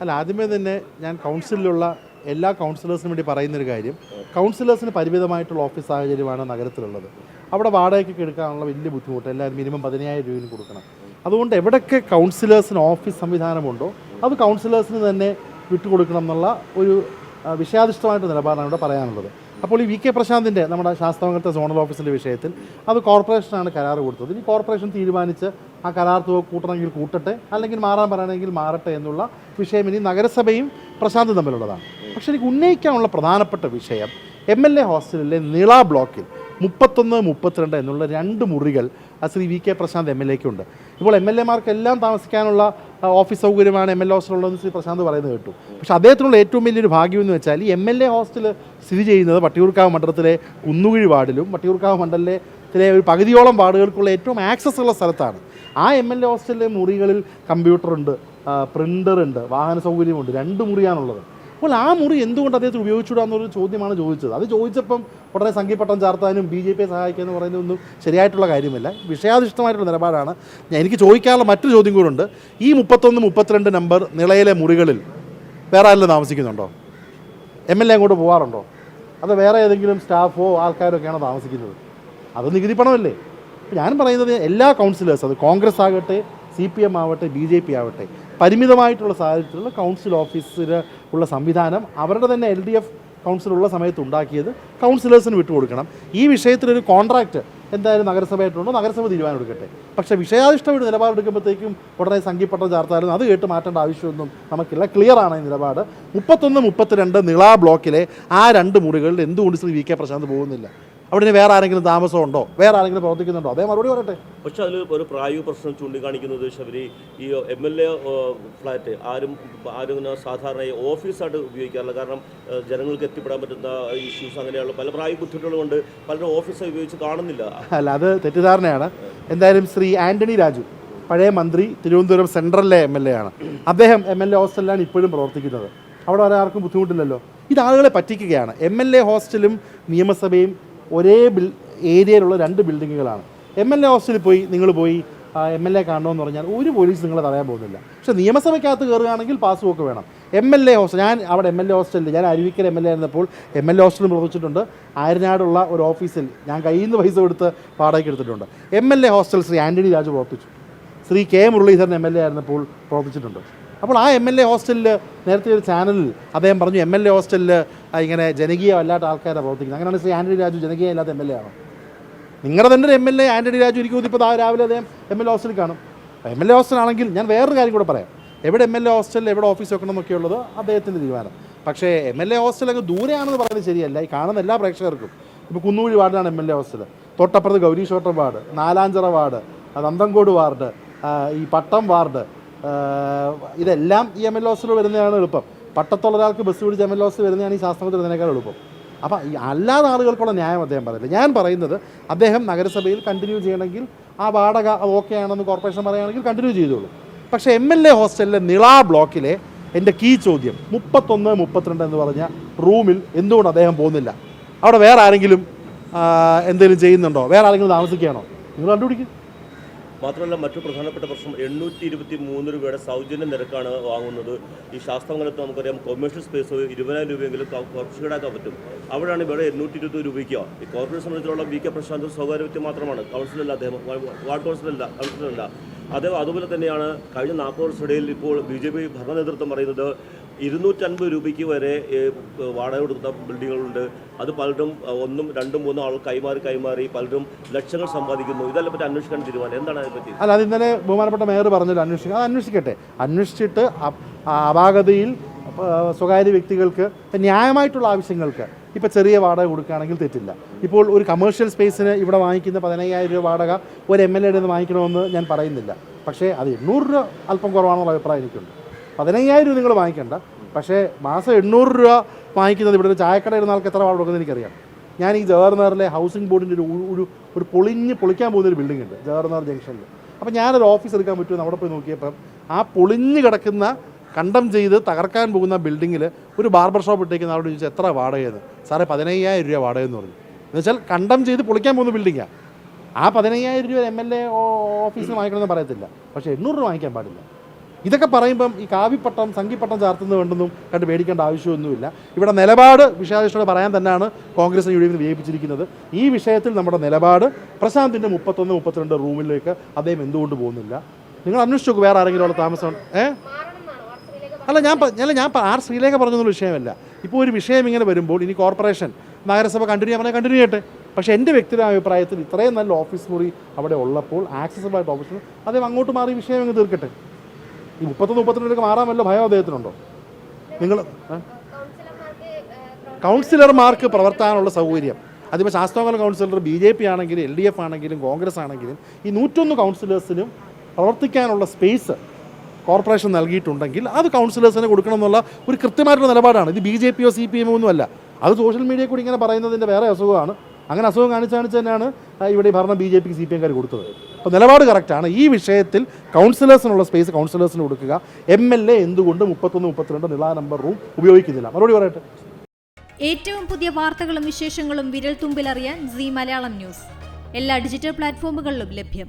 അല്ല ആദ്യമേ തന്നെ ഞാൻ കൗൺസിലിലുള്ള എല്ലാ കൗൺസിലേഴ്സിനും വേണ്ടി പറയുന്നൊരു കാര്യം. കൗൺസിലേഴ്സിന് പരിമിതമായിട്ടുള്ള ഓഫീസ് സാഹചര്യമാണ് നഗരത്തിലുള്ളത്. അവിടെ വാടകയ്ക്ക് എടുക്കാനുള്ള വലിയ ബുദ്ധിമുട്ട് എല്ലാവരും മിനിമം പതിനായിരം രൂപയിൽ കൊടുക്കണം. അതുകൊണ്ട് എവിടെയൊക്കെ കൗൺസിലേഴ്സിന് ഓഫീസ് സംവിധാനമുണ്ടോ അത് കൗൺസിലേഴ്സിന് തന്നെ വിട്ടുകൊടുക്കണം എന്നുള്ള ഒരു വിഷയാധിഷ്ഠമായിട്ട് നിലപാടാണ് ഇവിടെ പറയാനുള്ളത്. അപ്പോൾ ഈ വി കെ പ്രശാന്തിന്റെ നമ്മുടെ ശാസ്ത്രമംഗലത്തെ സോണൽ ഓഫീസിന്റെ വിഷയത്തിൽ അത് കോർപ്പറേഷനാണ് കരാർ കൊടുത്തത്. ഈ കോർപ്പറേഷൻ തീരുമാനിച്ച് ആ കരാർ തുക കൂട്ടണമെങ്കിൽ കൂട്ടട്ടെ അല്ലെങ്കിൽ മാറാൻ പറയണമെങ്കിൽ മാറട്ടെ എന്നുള്ള വിഷയം ഇനി നഗരസഭയും പ്രശാന്തും തമ്മിലുള്ളതാണ്. പക്ഷേ എനിക്ക് ഉന്നയിക്കാനുള്ള പ്രധാനപ്പെട്ട വിഷയം എം എൽ എ ഹോസ്റ്റലിലെ നിള ബ്ലോക്കിൽ മുപ്പത്തൊന്ന് മുപ്പത്തിരണ്ട് എന്നുള്ള രണ്ട് മുറികൾ Shri V K Prashanth M L എക്കുണ്ട് ഇപ്പോൾ എം എൽ എമാർക്കെല്ലാം താമസിക്കാനുള്ള ഓഫീസ് സൗകര്യമാണ് എം എൽ ഹോസ്റ്റലുള്ളതെന്ന് ശ്രീ പ്രശാന്ത് പറയുന്നത് കേട്ടു. പക്ഷേ അദ്ദേഹത്തിനുള്ള ഏറ്റവും വലിയൊരു ഭാഗ്യം എന്ന് വെച്ചാൽ ഈ എം എൽ എ ഹോസ്റ്റൽ സ്ഥിതി ചെയ്യുന്നത് വട്ടിയൂർക്കാവ് മണ്ഡലത്തിലെ കുന്നുകുഴി വാർഡിലും വട്ടിയൂർക്കാവ് മണ്ഡലത്തിലെ ഒരു പകുതിയോളം വാർഡുകൾക്കുള്ള ഏറ്റവും ആക്സസ് ഉള്ള സ്ഥലത്താണ്. ആ എം എൽ എ ഹോസ്റ്റലിലെ മുറികളിൽ കമ്പ്യൂട്ടറുണ്ട് പ്രിന്ററുണ്ട് വാഹന സൗകര്യമുണ്ട് രണ്ട് മുറിയാണുള്ളത്. അപ്പോൾ ആ മുറി എന്തുകൊണ്ട് അദ്ദേഹത്തിന് ഉപയോഗിച്ചുകൂടാന്നൊരു ചോദ്യമാണ് ചോദിച്ചത്. അത് ചോദിച്ചപ്പം ഉടനെ സംഘിപ്പട്ടം ചാർത്താനും ബി ജെ പിയെ സഹായിക്കുക എന്ന് പറയുന്നതൊന്നും ശരിയായിട്ടുള്ള കാര്യമല്ല. വിഷയാധിഷ്ഠമായിട്ടുള്ള നിലപാടാണ്. ഞാൻ എനിക്ക് ചോദിക്കാനുള്ള മറ്റൊരു ചോദ്യം കൂടെ ഈ മുപ്പത്തൊന്ന് മുപ്പത്തിരണ്ട് നമ്പർ നിളയിലെ മുറികളിൽ വേറെ ആരെങ്കിലും താമസിക്കുന്നുണ്ടോ? എം എൽ എ അങ്ങോട്ട് പോകാറുണ്ടോ അത് വേറെ ഏതെങ്കിലും സ്റ്റാഫോ ആൾക്കാരോ ഒക്കെയാണോ താമസിക്കുന്നത്? അത് നികുതി പണമല്ലേ? ഞാൻ പറയുന്നത് എല്ലാ കൗൺസിലേഴ്സ് അത് കോൺഗ്രസ് ആകട്ടെ സി പി എം ആവട്ടെ ബി ജെ പി ആവട്ടെ പരിമിതമായിട്ടുള്ള സാഹചര്യത്തിലുള്ള കൗൺസിൽ ഓഫീസിൽ ഉള്ള സംവിധാനം അവരുടെ തന്നെ എൽ ഡി എഫ് കൗൺസിലുള്ള സമയത്ത് ഉണ്ടാക്കിയത് കൗൺസിലേഴ്സിന് വിട്ടുകൊടുക്കണം ഈ വിഷയത്തിലൊരു കോൺട്രാക്റ്റ് എന്തായാലും നഗരസഭയായിട്ടുണ്ടോ? നഗരസഭ തീരുമാനമെടുക്കട്ടെ പക്ഷേ വിഷയാധിഷ്ഠ ഒരു നിലപാടെടുക്കുമ്പോഴത്തേക്കും ഉടനെ സംഘിപ്പട്ടം ചാർത്താലും അത് കേട്ട് മാറ്റേണ്ട ആവശ്യമൊന്നും നമുക്കില്ല. ക്ലിയർ ആണ് ഈ നിലപാട്. മുപ്പത്തൊന്ന് മുപ്പത്തിരണ്ട് നിള ബ്ലോക്കിലെ ആ രണ്ട് മുറികളിൽ എന്തുകൊണ്ട് ശ്രീ വി കെ പ്രശാന്ത് പോകുന്നില്ല? അവിടെ വേറെ ആരെങ്കിലും താമസമുണ്ടോ? വേറെ ആരെങ്കിലും പ്രവർത്തിക്കുന്നുണ്ടോ? അതേ മറുപടി പറയട്ടെ. പക്ഷെ അതിൽ ഒരു പ്രായോഗിക പ്രശ്നം ചൂണ്ടിക്കാണിക്കുന്നത് ശബരി ഈ എം എൽ എ ഫ്ലാറ്റ് ആരും ആരും ഇങ്ങനെ സാധാരണ ഓഫീസായിട്ട് ഉപയോഗിക്കാറില്ല. കാരണം ജനങ്ങൾക്ക് എത്തിപ്പെടാൻ പറ്റുന്ന ഇഷ്യൂസ് അങ്ങനെയുള്ള പല പ്രായോഗിക ബുദ്ധിമുട്ടുകൾ കൊണ്ട് പലരും ഓഫീസ് ഉപയോഗിച്ച് കാണുന്നില്ല. അല്ല അത് തെറ്റിദ്ധാരണയാണ്. എന്തായാലും ശ്രീ ആന്റണി രാജു പഴയ മന്ത്രി തിരുവനന്തപുരം സെൻട്രലിലെ എം എൽ എ ആണ്. അദ്ദേഹം എം എൽ എ ഹോസ്റ്റലിലാണ് ഇപ്പോഴും പ്രവർത്തിക്കുന്നത്. അവിടെ വരെ ആർക്കും ബുദ്ധിമുട്ടില്ലല്ലോ. ഇത് ആളുകളെ പറ്റിക്കുകയാണ്. എം എൽ എ ഹോസ്റ്റലും നിയമസഭയും ഒരേ ബിൽ ഏരിയയിലുള്ള രണ്ട് ബിൽഡിങ്ങുകളാണ് എം എൽ എ ഹോസ്റ്റലിൽ പോയി നിങ്ങൾ പോയി എം എൽ എ കാണണമെന്ന് പറഞ്ഞാൽ ഒരു പോലീസ് നിങ്ങളെ തടയാൻ പോകുന്നില്ല പക്ഷേ നിയമസഭയ്ക്കകത്ത് കയറുകയാണെങ്കിൽ പാസ്ബുക്ക് വേണം എം എൽ എ ഹോസ്റ്റൽ ഞാൻ അവിടെ എം എൽ എ ഹോസ്റ്റലിൽ ഞാൻ അരുവിക്കൽ എം എൽ എ ആയിരുന്നപ്പോൾ എം എൽ എ ഹോസ്റ്റലിൽ പ്രവർത്തിച്ചിട്ടുണ്ട് ആയിരനാടുള്ള ഒരു ഓഫീസിൽ ഞാൻ കയ്യിൽ നിന്ന് പൈസ കൊടുത്ത് വാടകയ്ക്ക് എടുത്തിട്ടുണ്ട് M L A hostel Shri Antony Raju പ്രവർത്തിച്ചു Shri K Muraleedharan M L A ആയിരുന്നപ്പോൾ പ്രവർത്തിച്ചിട്ടുണ്ട് അപ്പോൾ ആ എം എൽ എ ഹോസ്റ്റലിൽ നേരത്തെ ഒരു ചാനലിൽ അദ്ദേഹം പറഞ്ഞു എം എൽ എ ഹോസ്റ്റലിൽ ഇങ്ങനെ ജനകീയമല്ലാത്ത ആൾക്കാരെ പ്രവർത്തിക്കുന്നത്. അങ്ങനെയാണ് ശ്രീ ആന്റണി രാജു ജനകീയമല്ലാത്ത എം എൽ എ ആണോ? നിങ്ങളുടെ തന്നെ ഒരു M L A Antony Raju തോന്നി ഇപ്പോൾ രാവിലെ അദ്ദേഹം എം എൽ എ ഹോസ്റ്റലിൽ കാണും. എം എൽ എ ഹോസ്റ്റലാണെങ്കിൽ ഞാൻ വേറൊരു കാര്യം കൂടെ പറയാം. എവിടെ എം എൽ എ ഹോസ്റ്റലിൽ എവിടെ ഓഫീസ് വെക്കണം എന്നൊക്കെയുള്ളത് അദ്ദേഹത്തിന്റെ തീരുമാനം. പക്ഷേ എം എൽ എ ഹോസ്റ്റലൊക്കെ ദൂരെയാണെന്ന് പറയുന്നത് ശരിയല്ല. ഈ കാണുന്ന എല്ലാ പ്രേക്ഷകർക്കും ഇപ്പോൾ കുന്നുകുഴി വാർഡിലാണ് എം എൽ എ ഹോസ്റ്റൽ തൊട്ടപ്പുറത്ത് Gowreesapattom ward Nalanchira ward Nanthancode ward ഈ പട്ടം വാർഡ് ഇതെല്ലാം ഈ എം എൽ എ ഹോസ്റ്റലിൽ വരുന്നതാണ് എളുപ്പം. പട്ടത്തുള്ള ഒരാൾക്ക് ബസ് പിടിച്ച് എം എൽ ഹോസ്റ്റൽ വരുന്നതാണ് ഈ ശാസ്ത്രത്തിൽ വരുന്നതിനേക്കാൾ എളുപ്പം. അപ്പം ഈ അല്ലാതെ ആളുകൾക്കുള്ള ന്യായം അദ്ദേഹം പറയില്ല ഞാൻ പറയുന്നത് അദ്ദേഹം നഗരസഭയിൽ കണ്ടിന്യൂ ചെയ്യണമെങ്കിൽ ആ വാടക ഓക്കെ ആണെന്ന് കോർപ്പറേഷൻ പറയുകയാണെങ്കിൽ കണ്ടിന്യൂ ചെയ്തോളൂ. പക്ഷേ എം എൽ എ ഹോസ്റ്റലിലെ നിള ബ്ലോക്കിലെ എന്റെ കീ ചോദ്യം മുപ്പത്തൊന്ന് മുപ്പത്തിരണ്ട് എന്ന് പറഞ്ഞ റൂമിൽ എന്തുകൊണ്ട് അദ്ദേഹം പോകുന്നില്ല? അവിടെ വേറെ ആരെങ്കിലും എന്തെങ്കിലും ചെയ്യുന്നുണ്ടോ? വേറെ ആരെങ്കിലും താമസിക്കുകയാണോ? നിങ്ങൾ കണ്ടുപിടിക്കും. മാത്രമല്ല മറ്റു പ്രധാനപ്പെട്ട പ്രശ്നം എണ്ണൂറ്റി ഇരുപത്തി മൂന്ന് രൂപയുടെ സൗജന്യ നിരക്കാണ് വാങ്ങുന്നത്. ഈ ശാസ്ത്രമംഗലത്ത് നമുക്കറിയാം കൊമേഴ്ഷ്യൽ സ്പേസ് ഇരുപതിനായിരം രൂപയെങ്കിലും ക- കുറച്ച് ഈടാക്കാൻ പറ്റും. അവിടെയാണ് ഇവിടെ എണ്ണൂറ്റി ഇരുപത് രൂപയ്ക്ക്. ഈ കോർപ്പറേഷൻ സംബന്ധിച്ചുള്ള വി കെ പ്രശാന്ത് സ്വകാര്യ വ്യക്തി മാത്രമാണ്. കൗൺസിലല്ല അദ്ദേഹം. വാർഡ് കൗൺസിലല്ല കൗൺസിലല്ല അതേ അതുപോലെ തന്നെയാണ് കഴിഞ്ഞ നാൽപ്പത് വർഷത്തിനിടയിൽ ഇപ്പോൾ ബി ജെ പി ഭരണ നേതൃത്വം പറയുന്നത് ഇരുന്നൂറ്റൻപത് രൂപയ്ക്ക് വരെ വാടക കൊടുത്ത ബിൽഡിങ്ങുകളുണ്ട്. അത് പലരും ഒന്നും രണ്ടും മൂന്നും ആൾ കൈമാറി കൈമാറി പലരും ലക്ഷങ്ങൾ സമ്പാദിക്കുന്നു. ഇതെല്ലാം പറ്റി അന്വേഷിക്കാൻ തീരുമാനം. എന്താണ് അതിനെപ്പറ്റി അല്ല അത് ഇന്നലെ ബഹുമാനപ്പെട്ട മേയർ പറഞ്ഞല്ലോ അന്വേഷിക്കുക അത് അന്വേഷിക്കട്ടെ. അന്വേഷിച്ചിട്ട് അപാകതയിൽ സ്വകാര്യ വ്യക്തികൾക്ക് ന്യായമായിട്ടുള്ള ആവശ്യങ്ങൾക്ക് ഇപ്പോൾ ചെറിയ വാടക കൊടുക്കുകയാണെങ്കിൽ തെറ്റില്ല. ഇപ്പോൾ ഒരു കമേഴ്ഷ്യൽ സ്പേസിന് ഇവിടെ വാങ്ങിക്കുന്ന പതിനയ്യായിരം രൂപ വാടക ഒരു എം എൽ എയുടെ നിന്ന് വാങ്ങിക്കണമെന്ന് ഞാൻ പറയുന്നില്ല. പക്ഷേ അത് എണ്ണൂറ് രൂപ അല്പം കുറവാണെന്നുള്ള അഭിപ്രായം എനിക്കുണ്ട്. പതിനയ്യായിരം രൂപ നിങ്ങൾ വാങ്ങിക്കണ്ട. പക്ഷേ മാസം എണ്ണൂറ് രൂപ വാങ്ങിക്കുന്നത് ഇവിടെ ഒരു ചായക്കട ഇരുന്ന ആൾക്ക് എത്ര കൊടുക്കുന്നത് എനിക്കറിയാം. ഞാൻ ഈ ജവഹർനഗറിലെ ഹൗസിംഗ് ബോർഡിന്റെ ഒരു ഒരു ഒരു പൊളിഞ്ഞ് പൊളിക്കാൻ പോകുന്ന ഒരു ബിൽഡിംഗ് ഉണ്ട് ജവഹർനാർ ജംഗ്ഷനിൽ അപ്പോൾ ഞാനൊരു ഓഫീസ് എടുക്കാൻ പറ്റുമെന്ന് അവിടെ പോയി നോക്കിയപ്പം ആ പൊളിഞ്ഞ് കിടക്കുന്ന കണ്ടം ചെയ്ത് തകർക്കാൻ പോകുന്ന ബിൽഡിങ്ങിൽ ഒരു ബാർബർ ഷോപ്പ് ഇട്ടേക്കുന്ന ആളോട് ചോദിച്ചാൽ എത്ര വാടകയെന്ന്? സാറേ പതിനയ്യായിരം രൂപ വാടക എന്ന് പറഞ്ഞു എന്നുവെച്ചാൽ കണ്ടം ചെയ്ത് പൊളിക്കാൻ പോകുന്ന ബിൽഡിങ്ങാണ് ആ. പതിനയ്യായിരം രൂപ എം എൽ എ ഓഫീസിൽ വാങ്ങിക്കണമെന്ന് പറയത്തില്ല. പക്ഷേ എണ്ണൂറ് രൂപ വാങ്ങിക്കാൻ പാടില്ല. ഇതൊക്കെ പറയുമ്പം ഈ കാവിപ്പട്ടം സംഘിപ്പട്ടം ചാർത്തുന്നത് വേണ്ടെന്നും കണ്ട് പേടിക്കേണ്ട ആവശ്യമൊന്നുമില്ല. ഇവിടെ നിലപാട് വിഷയാധിഷ്ഠോട് പറയാൻ തന്നെയാണ് കോൺഗ്രസ് യു ഡി എഫിന് ഈ വിഷയത്തിൽ നമ്മുടെ നിലപാട് പ്രശാന്തിന്റെ മുപ്പത്തൊന്ന് മുപ്പത്തിരണ്ട് റൂമിലേക്ക് അദ്ദേഹം എന്തുകൊണ്ട് പോകുന്നില്ല? നിങ്ങൾ അന്വേഷിച്ചു നോക്കും വേറെ ആരെങ്കിലും അവിടെ താമസം ഏ? അല്ല ഞാൻ അല്ല ഞാൻ ആർ ശ്രീലേഖ പറഞ്ഞൊന്നും വിഷയമല്ല. ഇപ്പോൾ ഒരു വിഷയം ഇങ്ങനെ വരുമ്പോൾ ഇനി കോർപ്പറേഷൻ നഗരസഭ കണ്ടിന്യൂ ചെയ്യാൻ കണ്ടിന്യൂ ചെയ്യട്ടെ. പക്ഷേ എന്റെ വ്യക്തിപരമായ അഭിപ്രായത്തിൽ ഇത്രയും നല്ല ഓഫീസ് മുറി അവിടെ ഉള്ളപ്പോൾ ആക്സസബിൾ ആയിട്ട് ഓഫീസ് അദ്ദേഹം അങ്ങോട്ട് മാറി വിഷയം അങ്ങ് തീർക്കട്ടെ. ഈ മുപ്പത്തൊന്ന് മുപ്പത്തിരണ്ടിലേക്ക് മാറാൻ വല്ല ഭയം അദ്ദേഹത്തിനുണ്ടോ? നിങ്ങൾ? കൗൺസിലർമാർക്ക് പ്രവർത്തനമുള്ള സൗകര്യം. അതിപ്പോൾ Sasthamangalam councillor B J P ആണെങ്കിലും എൽ ഡി എഫ് ആണെങ്കിലും കോൺഗ്രസ് ആണെങ്കിലും ഈ നൂറ്റൊന്ന് കൗൺസിലേഴ്സിനും പ്രവർത്തിക്കാനുള്ള സ്പേസ് കോർപ്പറേഷൻ നൽകിയിട്ടുണ്ടെങ്കിൽ അത് കൗൺസിലേഴ്സിന് കൊടുക്കണം എന്നുള്ള ഒരു കൃത്യമായിട്ടുള്ള നിലപാടാണ്. ഇത് ബി ജെ പിയോ സി പി എമ്മോ ഒന്നുമല്ല അത് സോഷ്യൽ മീഡിയയിൽ കൂടി ഇങ്ങനെ പറയുന്നതിന്റെ വേറെ അസുഖമാണ്. അങ്ങനെ അസുഖം കാണിച്ച് കാണിച്ച് തന്നെയാണ് ഇവിടെ ഭരണം ബി ജെ പിക്ക് സി പി എംകാർ കൊടുത്തത്. അപ്പോൾ നിലപാട് കറക്റ്റാണ് ഈ വിഷയത്തിൽ കൗൺസിലേഴ്സിനുള്ള സ്പേസ് കൗൺസിലേഴ്സിന് കൊടുക്കുക. എം എൽ എ എന്തുകൊണ്ട് മുപ്പത്തൊന്ന് മുപ്പത്തിരണ്ട് നിള നമ്പർ റൂം ഉപയോഗിക്കുന്നില്ല? മറുപടി പറയട്ടെ. ഏറ്റവും പുതിയ വാർത്തകളും വിശേഷങ്ങളും വിരൽ തുമ്പിലറിയാൻ സി മലയാളം ന്യൂസ്. എല്ലാ ഡിജിറ്റൽ പ്ലാറ്റ്ഫോമുകളിലും ലഭ്യം.